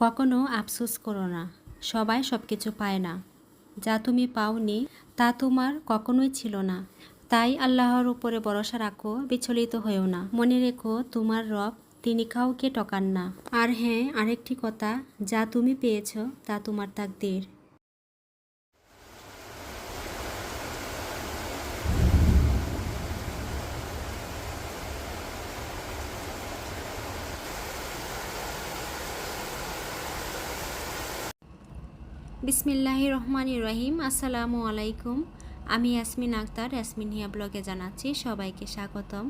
কখনো আফসোস করো না, সবাই সব কিছু পায় না। যা তুমি পাওনি তা তোমার কখনোই ছিল না। তাই আল্লাহর উপরে ভরসা রাখো, বিচলিত হয়েও না। মনে রেখো, তোমার রব, তিনি কাউকে টকান না। আর হ্যাঁ আরেকটি কথা, যা তুমি পেয়েছ, তা তোমার তাকদের। বিসমিল্লাহ রহমান রহিম, আসসালামু আলাইকুম। আমি ইয়াসমিন আক্তার, ইয়াসমিন হিয়া ব্লগে জানাচ্ছি সবাইকে স্বাগতম।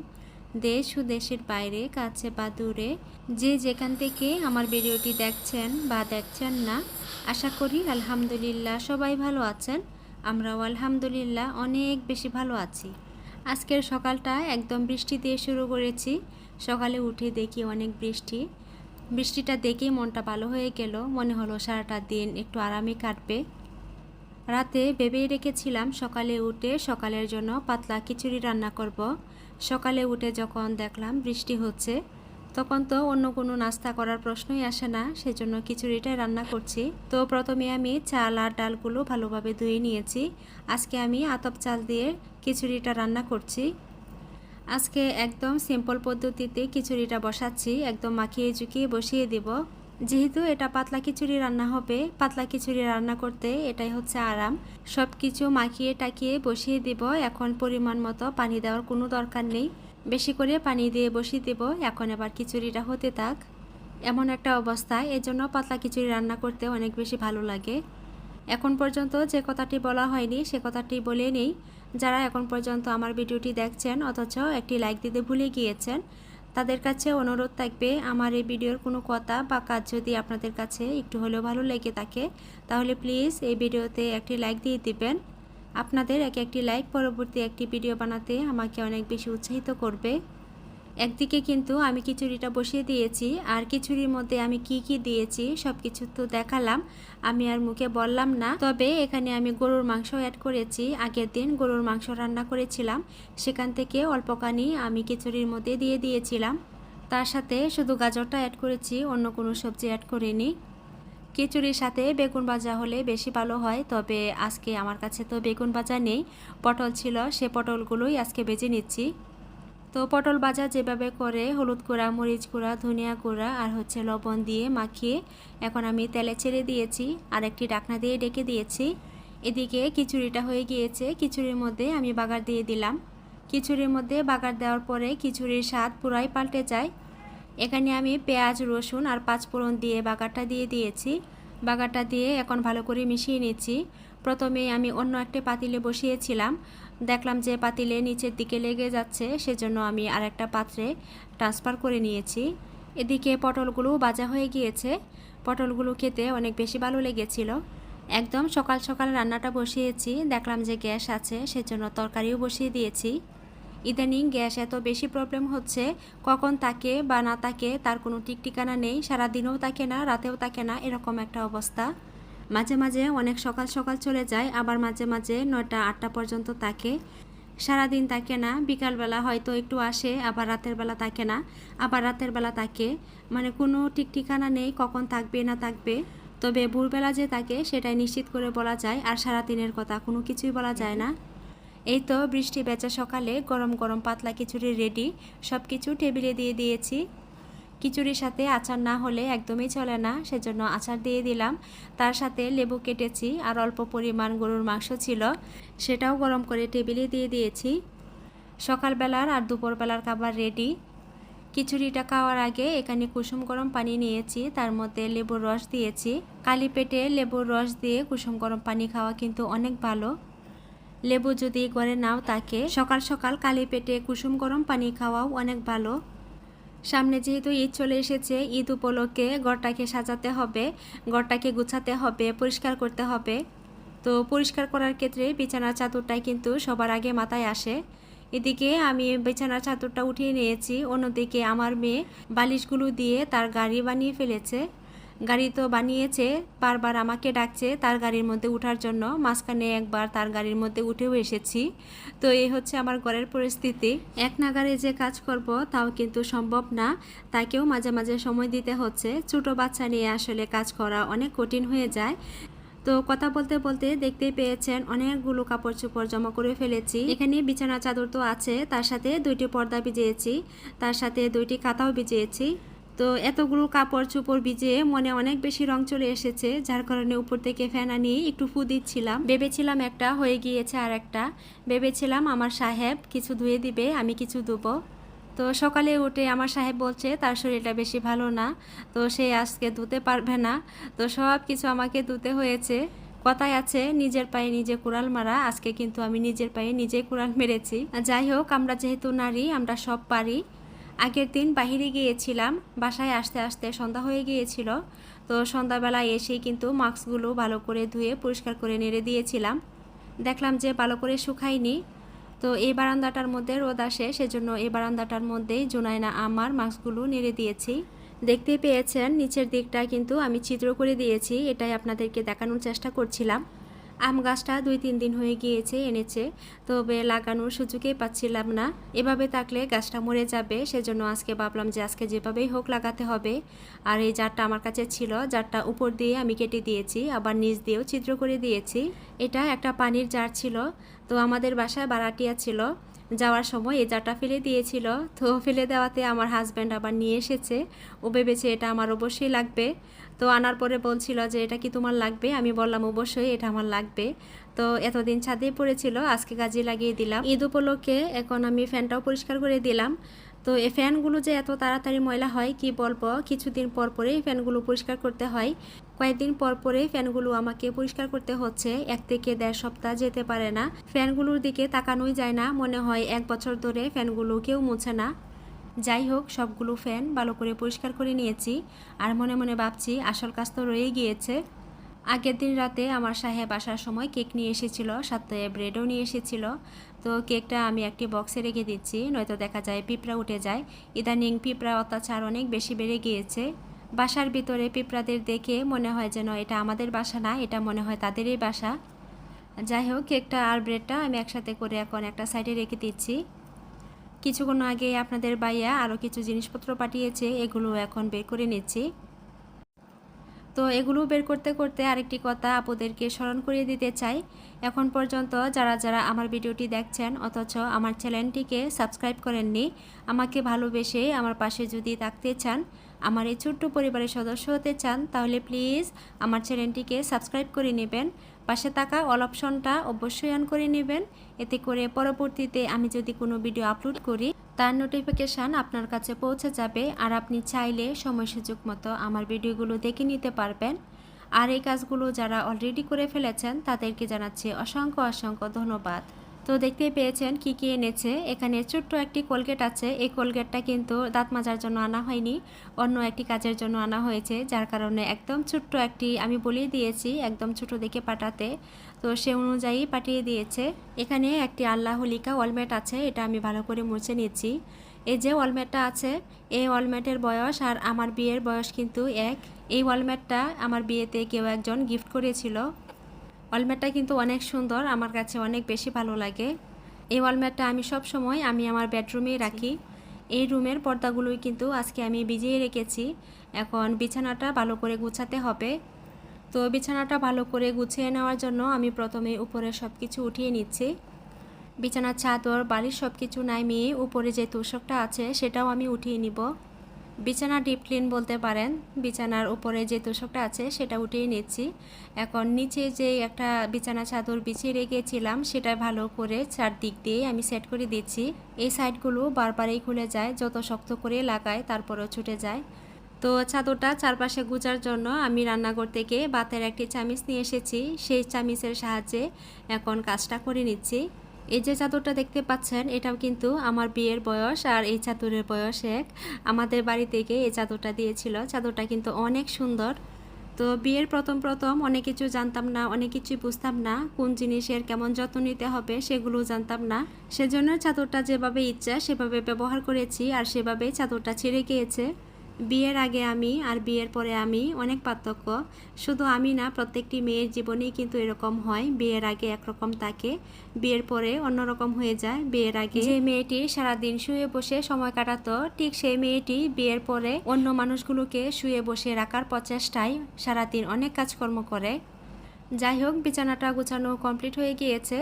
দেশ ও দেশের বাইরে, কাছে বা দূরে, যে যেখান থেকে আমার ভিডিওটি দেখছেন বা দেখছেন না, আশা করি আলহামদুলিল্লাহ সবাই ভালো আছেন। আমরাও আলহামদুলিল্লাহ অনেক বেশি ভালো আছি। আজকের সকালটা একদম বৃষ্টি দিয়ে শুরু করেছি। সকালে উঠে দেখি অনেক বৃষ্টি। বৃষ্টিটা দেখেই মনটা ভালো হয়ে গেল। মনে হলো সারাটা দিন একটু আরামে কাটবে। রাতে ভেবেই রেখেছিলাম সকালে উঠে সকালের জন্য পাতলা খিচুড়ি রান্না করব। সকালে উঠে যখন দেখলাম বৃষ্টি হচ্ছে, তখন তো অন্য কোনো নাস্তা করার প্রশ্নই আসে না, সেজন্য খিচুড়িটাই রান্না করছি। তো প্রথমে আমি চাল আর ডালগুলো ভালোভাবে ধুয়ে নিয়েছি। আজকে আমি আতপ চাল দিয়ে খিচুড়িটা রান্না করছি। আজকে একদম সিম্পল পদ্ধতিতে খিচুড়িটা বসাচ্ছি, একদম মাখিয়ে চুকিয়ে বসিয়ে দেব। যেহেতু এটা পাতলা খিচুড়ি রান্না হবে, পাতলা খিচুড়ি রান্না করতে এটাই হচ্ছে আরাম। সব কিছু মাখিয়ে টাকিয়ে বসিয়ে দেব, এখন পরিমাণ মতো পানি দেওয়ার কোনো দরকার নেই। বেশি করে পানি দিয়ে বসিয়ে দেব, এখন এবার খিচুড়িটা হতে থাক। এমন একটা অবস্থায়, এজন্য পাতলা খিচুড়ি রান্না করতে অনেক বেশি ভালো লাগে। এখন পর্যন্ত যে কথাটি বলা হয়নি, সে কথাটি বলে নেই। যারা এখন পর্যন্ত আমার ভিডিওটি দেখছেন, অথচ একটি লাইক দিতে ভুলে গিয়েছেন, তাদের কাছে অনুরোধ থাকবে আমার এই ভিডিওর কোনো কথা বা কাজ যদি আপনাদের কাছে একটু হলেও ভালো লেগে থাকে, তাহলে প্লিজ এই ভিডিওতে একটি লাইক দিয়ে দিবেন। আপনাদের এক একটি লাইক পরবর্তী একটি ভিডিও বানাতে আমাকে অনেক বেশি উৎসাহিত করবে। একদিকে কিন্তু আমি খিচুড়িটা বসিয়ে দিয়েছি, আর খিচুড়ির মধ্যে আমি কি কি দিয়েছি সব কিছু তো দেখালাম, আমি আর মুখে বললাম না। তবে এখানে আমি গরুর মাংস অ্যাড করেছি, আগের দিন গরুর মাংস রান্না করেছিলাম, সেখান থেকে অল্পখানি আমি খিচুড়ির মধ্যে দিয়ে দিয়েছিলাম। তার সাথে শুধু গাজরটা অ্যাড করেছি, অন্য কোনো সবজি অ্যাড করিনি। খিচুড়ির সাথে বেগুন ভাজা হলে বেশি ভালো হয়, তবে আজকে আমার কাছে তো বেগুন ভাজা নেই, পটল ছিল, সে পটলগুলোই আজকে বেজে নিচ্ছি। তো পটল ভাজা যেভাবে করে, হলুদ গুঁড়া, মরিচ গুঁড়া, ধনিয়া গুঁড়া আর হচ্ছে লবণ দিয়ে মাখিয়ে এখন আমি তেলে ছেড়ে দিয়েছি। আর একটি ডাকনা দিয়ে ডেকে দিয়েছি। এদিকে খিচুড়িটা হয়ে গিয়েছে। খিচুড়ির মধ্যে আমি বাগার দিয়ে দিলাম। খিচুড়ির মধ্যে বাগার দেওয়ার পরে খিচুড়ির স্বাদ পুরাই পাল্টে যায়। এখানে আমি পেঁয়াজ, রসুন আর পাঁচফোড়ন দিয়ে বাগারটা দিয়ে দিয়েছি। বাগারটা দিয়ে এখন ভালো করে মিশিয়ে নিচ্ছি। প্রথমে আমি অন্য একটা পাতিলে বসিয়েছিলাম। দেখলাম যে পাতিলে নিচের দিকে লেগে যাচ্ছে, সেজন্য আমি আর একটা পাত্রে ট্রান্সফার করে নিয়েছি। এদিকে পটলগুলো বাজা হয়ে গিয়েছে। পটলগুলো খেতে অনেক বেশি ভালো লেগেছিল। একদম সকাল সকাল রান্নাটা বসিয়েছি, দেখলাম যে গ্যাস আছে, সেজন্য তরকারিও বসিয়ে দিয়েছি। ইদানিং গ্যাস এত বেশি প্রবলেম হচ্ছে, কখন তাকে বা না তাকে তার কোনো ঠিক ঠিকানা নেই, সারাদিনেও তাকে না, রাতেও তাকে না, এরকম একটা অবস্থা। মাঝে মাঝে অনেক সকাল সকাল চলে যায়, আবার মাঝে মাঝে নয়টা, আটটা পর্যন্ত থাকে। সারাদিন থাকে না, বিকালবেলা হয়তো একটু আসে, আবার রাতের বেলা থাকে না, আবার রাতের বেলা থাকে। মানে কোনো ঠিক ঠিকানা নেই, কখন থাকবে, না থাকবে। তবে ভোরবেলা যে থাকে, সেটাই নিশ্চিত করে বলা যায়, আর সারাদিনের কথা কোনো কিছুই বলা যায় না। এই তো বৃষ্টি বেচা সকালে গরম গরম পাতলা খিচুড়ি রেডি সব কিছু টেবিলে দিয়ে দিয়েছি। খিচুড়ির সাথে আচার না হলে একদমই চলে না, সেজন্য আচার দিয়ে দিলাম। তার সাথে লেবু কেটেছি আর অল্প পরিমাণ গরুর মাংস ছিল, সেটাও গরম করে টেবিলে দিয়ে দিয়েছি। সকালবেলার আর দুপুরবেলার খাবার রেডি খিচুড়িটা খাওয়ার আগে এখানে কুসুম গরম পানি নিয়েছি, তার মধ্যে লেবুর রস দিয়েছি। কালি পেটে লেবুর রস দিয়ে কুসুম গরম পানি খাওয়া কিন্তু অনেক ভালো। লেবু যদি ঘরে নাও তাকে, সকাল সকাল কালি পেটে কুসুম গরম পানি খাওয়াও অনেক ভালো। সামনে যেহেতু ঈদ চলে এসেছে, ঈদ উপলক্ষে ঘরটাকে সাজাতে হবে, ঘরটাকে গুছাতে হবে, পরিষ্কার করতে হবে। তো পরিষ্কার করার ক্ষেত্রে বিছানার চাদরটাই কিন্তু সবার আগে মাথায় আসে। এদিকে আমি বিছানার চাদরটা উঠিয়ে নিয়েছি, অন্যদিকে আমার মেয়ে বালিশগুলো দিয়ে তার গাড়ি বানিয়ে ফেলেছে। গাড়ি তো বানিয়েছে, বারবার আমাকে ডাকছে তার গাড়ির মধ্যে ওঠার জন্য। মাঝখানে একবার তার গাড়ির মধ্যে উঠেও এসেছি। তো এই হচ্ছে আমার ঘরের পরিস্থিতি। এক নাগারে যে কাজ করব তাও কিন্তু সম্ভব না। তাকেও মাঝে মাঝে সময় দিতে হচ্ছে। ছোটো বাচ্চা নিয়ে আসলে কাজ করা অনেক কঠিন হয়ে যায়। তো কথা বলতে বলতে দেখতেই পেয়েছেন, অনেকগুলো কাপড় চোপড় জমা করে ফেলেছি। এখানে বিছানা চাদর তো আছে, তার সাথে দুইটি পর্দা ভিজিয়েছি, তার সাথে দুইটি কাঁথাও ভিজিয়েছি। তো এতগুলো কাপড় চোপড় ভিজিয়ে মনে অনেক বেশি রং চলে এসেছে, যার কারণে উপর থেকে ফ্যান আনিয়ে একটু ফু দিচ্ছিলাম। ভেবেছিলাম একটা হয়ে গিয়েছে আর একটা। ভেবেছিলাম আমার সাহেব কিছু ধুয়ে দিবে, আমি কিছু ধুবো। তো সকালে উঠে আমার সাহেব বলছে, তার শরীরটা বেশি ভালো না, তো সে আজকে ধুতে পারবে না। তো সব কিছু আমাকে ধুতে হয়েছে। কথায় আছে, নিজের পায়ে নিজে কুড়াল মারা, আজকে কিন্তু আমি নিজের পায়ে নিজে কুড়াল মেরেছি। যাই হোক, আমরা যেহেতু নারী, আমরা সব পারি। আগের দিন বাহিরে গিয়েছিলাম, বাসায় আসতে আসতে সন্ধ্যা হয়ে গিয়েছিল। তো সন্ধ্যাবেলায় এসেই কিন্তু মাস্কগুলো ভালো করে ধুয়ে পরিষ্কার করে নেড়ে দিয়েছিলাম। দেখলাম যে ভালো করে শুকায়নি। তো এই বারান্দাটার মধ্যে রোদ আসে, সেজন্য এই বারান্দাটার মধ্যেই জোনায়না আমার মাস্কগুলো নেড়ে দিয়েছি। দেখতে পেয়েছেন, নিচের দিকটা কিন্তু আমি চিত্র করে দিয়েছি, এটাই আপনাদেরকে দেখানোর চেষ্টা করছিলাম। আম গাছটা দুই তিন দিন হয়ে গিয়েছে, এনেছে। তবে লাগানোর সুযোগেই পাচ্ছিলাম না। এভাবে থাকলে গাছটা মরে যাবে, সেজন্য আজকে ভাবলাম যে আজকে যেভাবেই হোক লাগাতে হবে। আর এই জারটা আমার কাছে ছিল, জারটা উপর দিয়ে আমি কেটে দিয়েছি, আবার নিচ দিয়েও ছিদ্র করে দিয়েছি। এটা একটা পানির জার ছিল। তো আমাদের বাসায় বারাটিয়া ছিল। যাওয়ার সময় এই জারটা ফেলে দিয়েছিল। তো ফেলে দেওয়াতে আমার হাজব্যান্ড আবার নিয়ে এসেছে। ও ভেবেছে এটা আমার অবশ্যই লাগবে। তো আনার পরে বলছিল যে, এটা কি তোমার লাগবে? আমি বললাম, অবশ্যই, এটা আমার লাগবে। তো এতদিন ছাদেই পড়েছিল, আজকে কাজে লাগিয়ে দিলাম। ঈদ উপলক্ষে এখন আমি ফ্যানটাও পরিষ্কার করে দিলাম। তো এই ফ্যানগুলো যে এত তাড়াতাড়ি ময়লা হয়, কি বলব? কিছুদিন পর পরেই ফ্যানগুলো পরিষ্কার করতে হয়। কয়েকদিন পর পরেই ফ্যানগুলো আমাকে পরিষ্কার করতে হচ্ছে। এক থেকে দেড় সপ্তাহ যেতে পারে না। ফ্যানগুলোর দিকে তাকানোই যায় না। মনে হয় এক বছর ধরে ফ্যানগুলো কেউ মুছে না। যাই হোক, সবগুলো ফ্যান ভালো করে পরিষ্কার করে নিয়েছি। আর মনে মনে ভাবছি, আসল কাজ তো রয়ে গিয়েছে। আগের দিন রাতে আমার সাহেব আসার সময় কেক নিয়ে এসেছিল, সাথে ব্রেডও নিয়ে এসেছিল। তো কেকটা আমি একটি বক্সে রেখে দিচ্ছি, নয়তো দেখা যায় পিঁপড়া উঠে যায়। ইদানিং পিঁপড়া অত্যাচার অনেক বেশি বেড়ে গিয়েছে। বাসার ভিতরে পিঁপড়াদের দেখে মনে হয় যেন এটা আমাদের বাসা না, এটা মনে হয় তাদেরই বাসা। যাই হোক, কেকটা আর ব্রেডটা আমি একসাথে করে এখন একটা সাইডে রেখে দিচ্ছি। কিছুক্ষণ আগে আপনাদের বাইয়া আরও কিছু জিনিসপত্র পাঠিয়েছে, এগুলো এখন বের করে নিচ্ছি। তো এগুলো বের করতে করতে আরেকটি কথা আপুদেরকে স্মরণ করিয়ে দিতে চাই। এখন পর্যন্ত যারা যারা আমার ভিডিওটি দেখছেন, অথচ আমার চ্যানেলটিকে সাবস্ক্রাইব করেননি, আমাকে ভালোবেসে আমার পাশে যদি থাকতে চান, আমার এই ছোট্ট পরিবারের সদস্য হতে চান, তাহলে প্লিজ আমার চ্যানেলটিকে সাবস্ক্রাইব করে নেবেন। পাশে থাকা অল অপশনটা অবশ্যই অন করে নেবেন। এতে করে পরবর্তীতে আমি যদি কোনো ভিডিও আপলোড করি, তার নোটিফিকেশান আপনার কাছে পৌঁছে যাবে আর আপনি চাইলে সময় সুযোগ মতো আমার ভিডিওগুলো দেখে নিতে পারবেন। আর এই কাজগুলো যারা অলরেডি করে ফেলেছেন, তাদেরকে জানাচ্ছি অসংখ্য অসংখ্য ধন্যবাদ। তো দেখতে পেয়েছেন কি কি এনেছে। এখানে ছোট্ট একটি কোলগেট আছে। এই কোলগেটটা কিন্তু দাঁত মাজার জন্য আনা হয়নি, অন্য একটি কাজের জন্য আনা হয়েছে, যার কারণে একদম ছোট্ট একটি, আমি বলেই দিয়েছি, একদম ছোট দেখে পাঠাতে। তো সে অনুযায়ী পাঠিয়ে দিয়েছে। এখানে একটি আল্লাহ লিকা ওয়ালমেট আছে, এটা আমি ভালো করে মুছে নিচ্ছি। এই যে ওয়ালমেটটা আছে, এই ওয়ালমেটের বয়স আর আমার বিয়ের বয়স কিন্তু এক। এই ওয়ালমেটটা আমার বিয়েতে কেউ একজন গিফট করেছিল। ওয়ালমেটটা কিন্তু অনেক সুন্দর আমার কাছে অনেক বেশি ভালো লাগে। এই ওয়ালমেটটা আমি সব সময় আমি আমার বেডরুমেই রাখি। এই রুমের পর্দাগুলোই কিন্তু আজকে আমি ভিজিয়ে রেখেছি। এখন বিছানাটা ভালো করে গুছাতে হবে। তো বিছানাটা ভালো করে গুছিয়ে নেওয়ার জন্য আমি প্রথমে উপরে সব কিছু উঠিয়ে নিচ্ছি। বিছানার চাদর বাড়ির সব কিছু নামিয়ে উপরে যে তোষকটা আছে সেটাও আমি উঠিয়ে নিব। বিছানা ডিপ ক্লিন বলতে পারেন, বিছানার উপরে যে তোষকটা আছে সেটা উঠিয়ে নিচ্ছি। এখন নিচে যে একটা বিছানা চাদর বিছিয়ে রেখেছিলাম, সেটা ভালো করে চারদিক দিয়ে আমি সেট করে দিচ্ছি। এই সাইডগুলো বারবারই খুলে যায়, যত শক্ত করে লাগায় তারপরেও ছুটে যায়। তো চাদরটা চারপাশে গুজার জন্য আমি রান্নাঘর থেকে বাতের একটি চামিচ নিয়ে এসেছি। সেই চামিচের সাহায্যে এখন কাজটা করে নিচ্ছি। এই যে চাদরটা দেখতে পাচ্ছেন, এটাও কিন্তু আমার বিয়ের বয়স আর এই চাদরের বয়স এক। আমাদের বাড়ি থেকে এই চাদরটা দিয়েছিল। চাদরটা কিন্তু অনেক সুন্দর। তো বিয়ের প্রথম প্রথম অনেক কিছু জানতাম না, অনেক কিছুই বুঝতাম না, কোন জিনিসের কেমন যত্ন নিতে হবে সেগুলো জানতাম না। সেজন্য চাদরটা যেভাবে ইচ্ছা সেভাবে ব্যবহার করেছি আর সেভাবেই চাদরটা ছিঁড়ে গিয়েছে। বিয়ের আগে আমি আর বিয়ের পরে আমি অনেক পার্থক্য। শুধু আমি না, প্রত্যেকটি মেয়ের জীবনেই কিন্তু এরকম হয়, বিয়ের আগে একরকম থাকে, বিয়ের পরে অন্যরকম হয়ে যায়, বিয়ের আগে যে মেয়েটি সারাদিন শুয়ে বসে সময় কাটাতো, ঠিক সেই মেয়েটি বিয়ের পরে অন্য মানুষগুলোকে শুয়ে বসে রাখার প্রচেষ্টায় সারাদিন অনেক কাজকর্ম করে। যাই হোক, বিছানাটা গুছানো কমপ্লিট হয়ে গিয়েছে।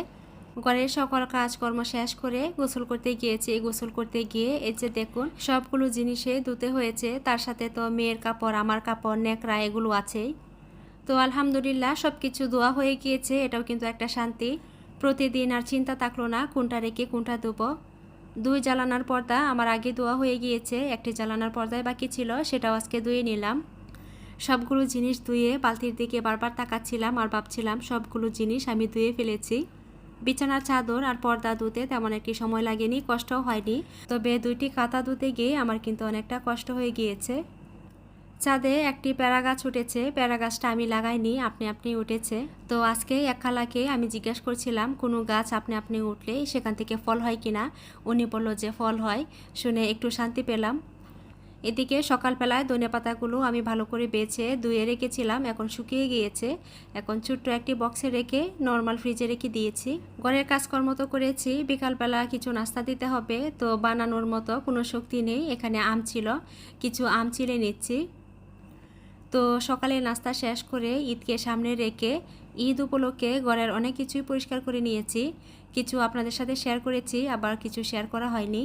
ঘরের সকল কাজকর্ম শেষ করে গোসল করতে গিয়েছি। গোসল করতে গিয়ে এই যে দেখুন, সবগুলো জিনিসে ধুতে হয়েছে। তার সাথে তো মেয়ের কাপড়, আমার কাপড় নেকড়া এগুলো আছেই। তো আলহামদুলিল্লাহ সব কিছু ধোয়া হয়ে গিয়েছে। এটাও কিন্তু একটা শান্তি। প্রতিদিন আর চিন্তা থাকল না, কোনটা রেখে কোনটা দেবো দুই জ্বালানার পর্দা আমার আগে ধোয়া হয়ে গিয়েছে। একটি জ্বালানার পর্দায় বাকি ছিল, সেটাও আজকে ধুয়ে নিলাম। সবগুলো জিনিস ধুয়ে বালতির দিকে বারবার তাকাচ্ছিলাম আর ভাবছিলাম সবগুলো জিনিস আমি ধুয়ে ফেলেছি। বিছানার চাদর আর পর্দা ধুতে তেমন একটি সময় লাগেনি, কষ্টও হয়নি। তবে দুইটি কাতা ধুতে গিয়ে আমার কিন্তু অনেকটা কষ্ট হয়ে গিয়েছে। ছাদে একটি প্যারা গাছ উঠেছে প্যারা গাছটা আমি লাগাইনি, আপনি আপনি উঠেছে। তো আজকে এক খালাকে আমি জিজ্ঞাসা করছিলাম, কোনো গাছ আপনি আপনি উঠলে সেখান থেকে ফল হয় কিনা? উনি বলল যে, ফল হয়। শুনে একটু শান্তি পেলাম। এদিকে সকালবেলায় ধনে পাতাগুলো আমি ভালো করে বেছে ধুয়ে রেখেছিলাম, এখন শুকিয়ে গিয়েছে। এখন ছোট্ট একটি বক্সে রেখে নর্মাল ফ্রিজে রেখে দিয়েছি। ঘরের কাজকর্ম তো করেছি, বিকালবেলা কিছু নাস্তা দিতে হবে, তো বানানোর মতো কোনো শক্তি নেই, এখানে আম ছিল, কিছু আম চিলে নিচ্ছি। তো সকালে নাস্তা শেষ করে ঈদকে সামনে রেখে ঈদ উপলক্ষে ঘরের অনেক কিছুই পরিষ্কার করে নিয়েছি। কিছু আপনাদের সাথে শেয়ার করেছি, আবার কিছু শেয়ার করা হয়নি।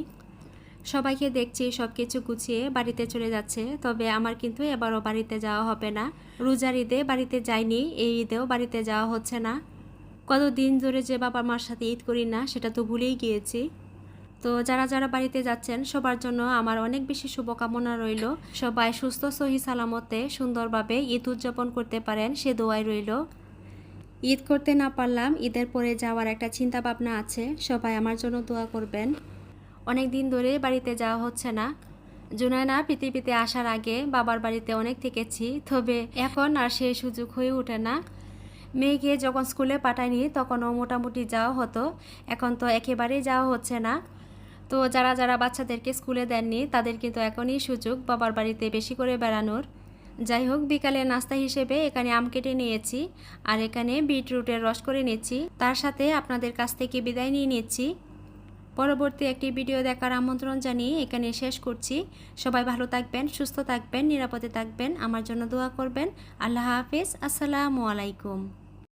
সবাইকে দেখছি সব কিছু গুছিয়ে বাড়িতে চলে যাচ্ছে। তবে আমার কিন্তু এবারও বাড়িতে যাওয়া হবে না। রোজার ঈদে বাড়িতে যাইনি, এই ঈদেও বাড়িতে যাওয়া হচ্ছে না। কতদিন ধরে যে বাবা মার সাথে ঈদ করি না, সেটা তো ভুলেই গিয়েছি। তো যারা যারা বাড়িতে যাচ্ছেন, সবার জন্য আমার অনেক বেশি শুভকামনা রইল। সবাই সুস্থ, সহি, সালামতে, সুন্দরভাবে ঈদ উদযাপন করতে পারেন, সে দোয়াই রইল। ঈদ করতে না পারলাম, ঈদের পরে যাওয়ার একটা চিন্তা ভাবনা আছে। সবাই আমার জন্য দোয়া করবেন। অনেক দিন ধরে বাড়িতে যাওয়া হচ্ছে না। জুনায়না পৃথিবীতে আসার আগে বাবার বাড়িতে অনেক থেকেছি, তবে এখন আর সেই সুযোগ হয়ে ওঠে না। মেয়েকে যখন স্কুলে পাঠায়নি তখনও মোটামুটি যাওয়া হতো, এখন তো একেবারেই যাওয়া হচ্ছে না। তো যারা যারা বাচ্চাদেরকে স্কুলে দেননি, তাদের কিন্তু এখনই সুযোগ বাবার বাড়িতে বেশি করে বেড়ানোর। যাই হোক, বিকালে নাস্তা হিসেবে এখানে আম কেটে নিয়েছি, আর এখানে বিটরুটের রস করে নিচ্ছি। তার সাথে আপনাদের কাছ থেকে বিদায় নিয়ে নিচ্ছি। পরবর্তী একটি ভিডিও দেখার আমন্ত্রণ জানিয়ে এখানে শেষ করছি। সবাই ভালো থাকবেন, সুস্থ থাকবেন, নিরাপদে থাকবেন। আমার জন্য দোয়া করবেন। আল্লাহ হাফিজ। আসসালামু আলাইকুম।